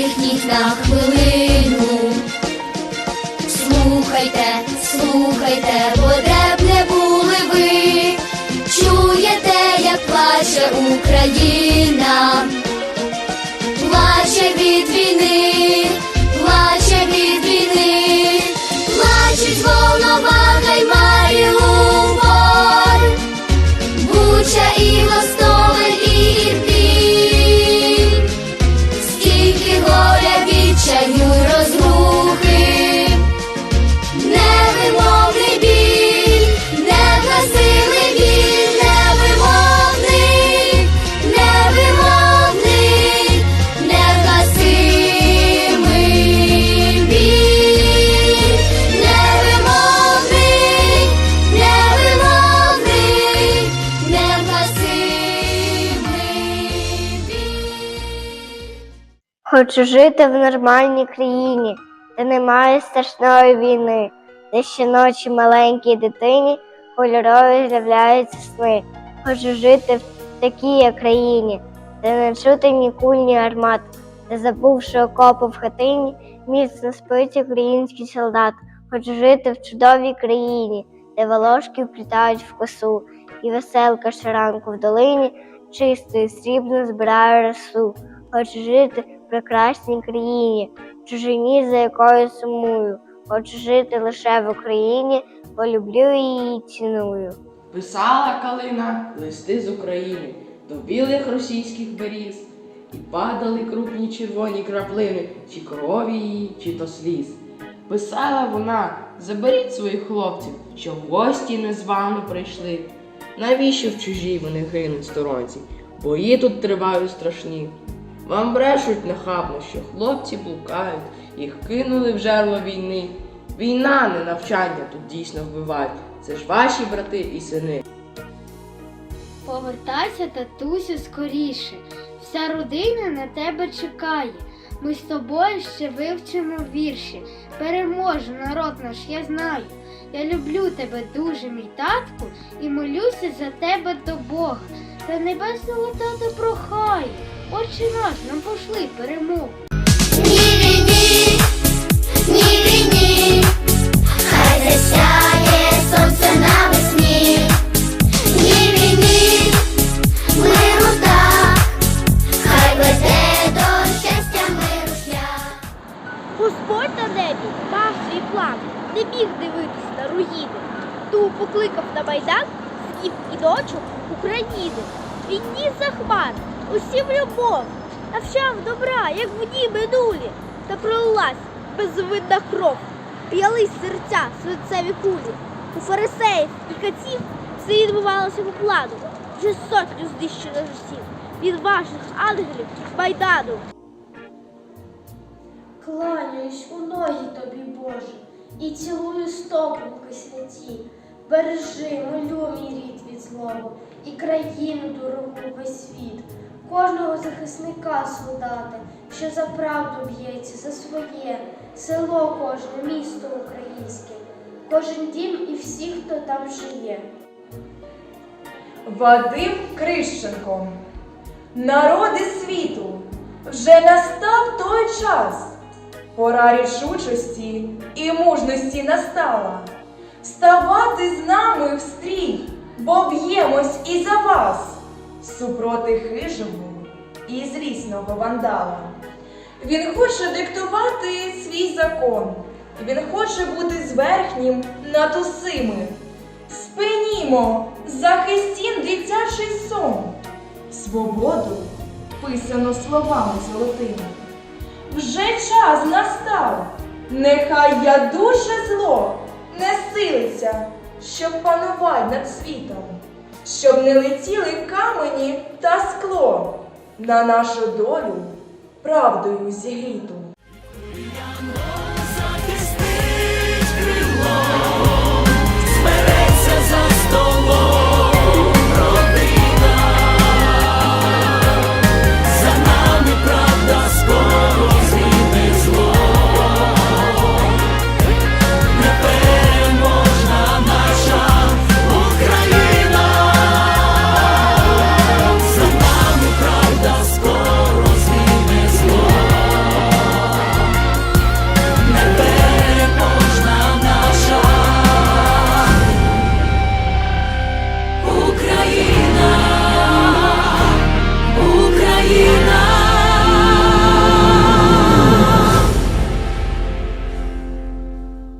їх на хвилину. Слухайте, слухайте, бо де б не були ви, чуєте, як плаче Україна, Хочу жити в нормальній країні, де немає страшної війни, де щоночі маленькій дитині кольорові з'являються сни. Хочу жити в такій країні, де не чути ні куль, ні гармат, де забувши окопи в хатині, міцно спить український солдат. Хочу жити в чудовій країні, де волошки вплітають в косу, і веселка щоранку в долині чистою срібно збирає росу. Хочу жити прекрасній країні, чужині, за якою сумую. Хочу жити лише в Україні, бо люблю її ціную. Писала калина листи з України до білих російських беріз, і падали крупні червоні краплини, чи крові її, чи то сліз. Писала вона, заберіть своїх хлопців, що в гості незвано прийшли. Навіщо в чужій вони гинуть сторонці? Бої тут тривають страшні. Вам брешуть нахабно, що хлопці блукають, їх кинули в жерло війни. Війна, не навчання тут дійсно вбивають. Це ж ваші брати і сини. Повертайся, татусю, скоріше. Вся родина на тебе чекає. Ми з тобою ще вивчимо вірші. Переможе народ наш, я знаю. Я люблю тебе дуже, мій татку, і молюся за тебе до Бога. Та небесного тата прохаю. Отче наш, нам пошли перемогу. Ні війні, ні війні, хай засяє сонце навесні. Ні війні, миру так, хай веде до щастя миру шлях. Господь на небі мав свій план, не міг дивитись на руїни. Ту покликав на майдан сів і дочок України. Він Війні захмар, усім любов, навчав добра, як в дні минулі, та пролилась безвинна кров, п'ялись серця свинцеві кулі. У фарисеїв і катів все відбувалося по плану. Вже сотню знищено життів, відважних ангелів майдану. Кланяюсь у ноги тобі, Боже, і цілую стопинки святі. Бережи, молю мій рід від злого і країну дорогу весь світ, кожного захисника солдата, що за правду б'ється, за своє, село кожне, місто українське, кожен дім і всі, хто там живе. Вадим Крищенко. Народи світу, вже настав той час. Пора рішучості і мужності настала. Вставати з нами в стрій, бо б'ємось і за вас, супроти хижого і злісного вандала. Він хоче диктувати свій закон, він хоче бути зверхнім над усими. Спинімо, захистім дитячий сон, свободу писано словами золотими. Вже час настав, нехай я душе зло не силиться, щоб панувати над світом, щоб не летіли камені та скло на нашу долю правдою зігріту.